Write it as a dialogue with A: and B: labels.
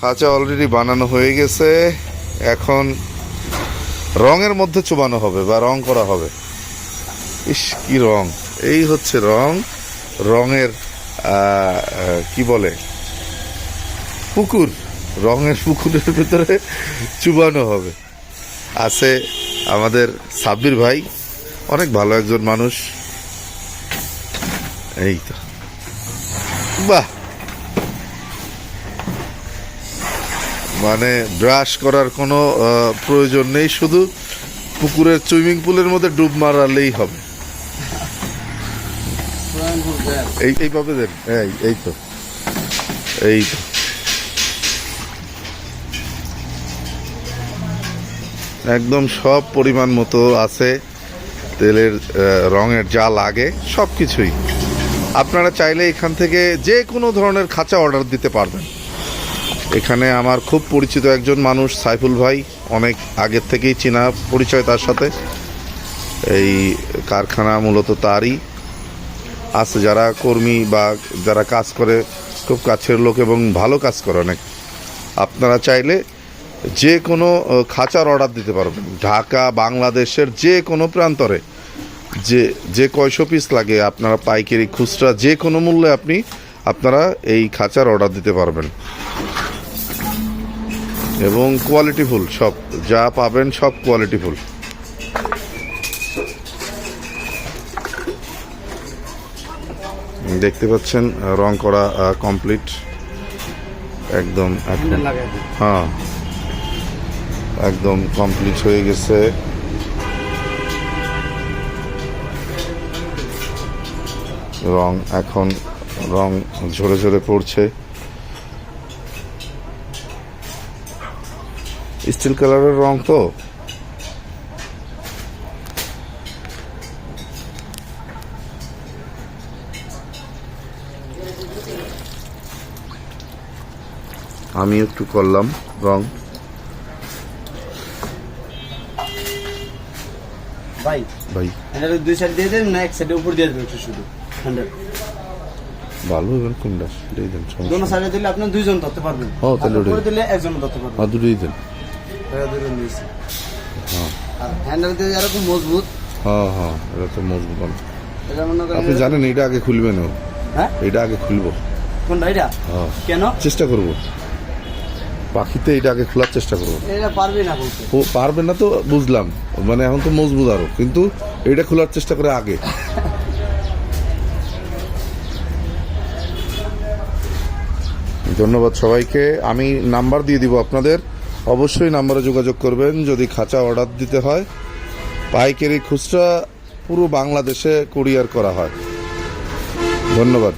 A: খাঁচা অলরেডি বানানো হয়ে গেছে। এখন রঙের মধ্যে চুবানো হবে বা রং করা হবে। ইস, কি রং? এই হচ্ছে রং। রঙের কি বলে? পুকুর। রঙের পুকুরের ভিতরে চুবানো হবে। আছে আমাদের সাব্বির ভাই। অনেক ভালো একজন মানুষ। এই তো। বাহ! মানে ব্রাশ করার কোনো প্রয়োজন নেই, শুধু পুকুরের সুইমিং পুলের মধ্যে ডুব মারালেই হবে। এই এইভাবে দেন, এই এই তো এই তো। একদম সব পরিমাণ মতো আছে, তেলের রঙের যা লাগে সব কিছুই আপনারা চাইলে এখান থেকে যে কোনো ধরনের খাঁচা অর্ডার দিতে পারবেন। এখানে আমার খুব পরিচিত একজন মানুষ, সাইফুল ভাই। অনেক আগের থেকেই চেনা পরিচয় তার সাথে। এই কারখানা মূলত তারই। আছে যারা কর্মী বা যারা কাজ করে, খুব কাছের লোক এবং ভালো কাজ করে অনেক। আপনারা চাইলে যে কোনো খাঁচার অর্ডার দিতে পারবেন। ঢাকা, বাংলাদেশের যে কোনো প্রান্তরে। যে যে কয়শো পিস লাগে, আপনারা পাইকারি খুচরা যে কোনো মূল্যে আপনি, আপনারা এই খাঁচার অর্ডার দিতে পারবেন। এবং কোয়ালিটিফুল সব যা পাবেন সব কোয়ালিটিফুল দেখতে পাচ্ছেন রং করা কমপ্লিট একদম একদম হ্যাঁ। একদম কমপ্লিট হয়ে গেছে। রং এখন রং ঝরে ঝরে পড়ছে। স্টিল কালারের রং তো। আমি একটু করলাম রং।
B: ভাই
A: ভাই।
B: এটা দুই সাইড দিয়ে দেন না এক সাইডে উপর দিয়ে দেবেন একটু শুধু হান্ড্রেড
A: ভালো এবং কোনটা? সেটাই দেন সমস্যা
B: দোনো সাইডে দিলে আপনি দুইজন ধরতে পারবেন।
A: ও, তাহলে
B: দিলে একজন ধরতে পারবেন।
A: আর দুটোই দেন।
B: এটা দুজন নিয়েছি আর হ্যান্ডেল দিয়ে এরকম মজবুত।
A: হ্যাঁ হ্যাঁ এটা তো মজবুত অনেক।
B: এটা মনে করেন
A: আপনি জানেন এটা আগে খুলবেন ও
B: হ্যাঁ?
A: এটা আগে খুলবো।
B: কোনটা এটা?
A: হ্যাঁ।
B: কেন?
A: চেষ্টা করব। পাখিতে এটা আগে খোলার চেষ্টা করব।
B: এটা পারবি না বলতে
A: ও পারবে না তো বুঝলাম। মানে এখন তো মজবুত আরও। কিন্তু এটা খোলার চেষ্টা করে আগে। ধন্যবাদ সবাইকে। আমি নাম্বার দিয়ে দিব আপনাদের। অবশ্যই নাম্বারে যোগাযোগ করবেন, যদি খাঁচা অর্ডার দিতে হয়। পাইকারি খুচরা পুরো বাংলাদেশে কুরিয়ার করা হয়। ধন্যবাদ।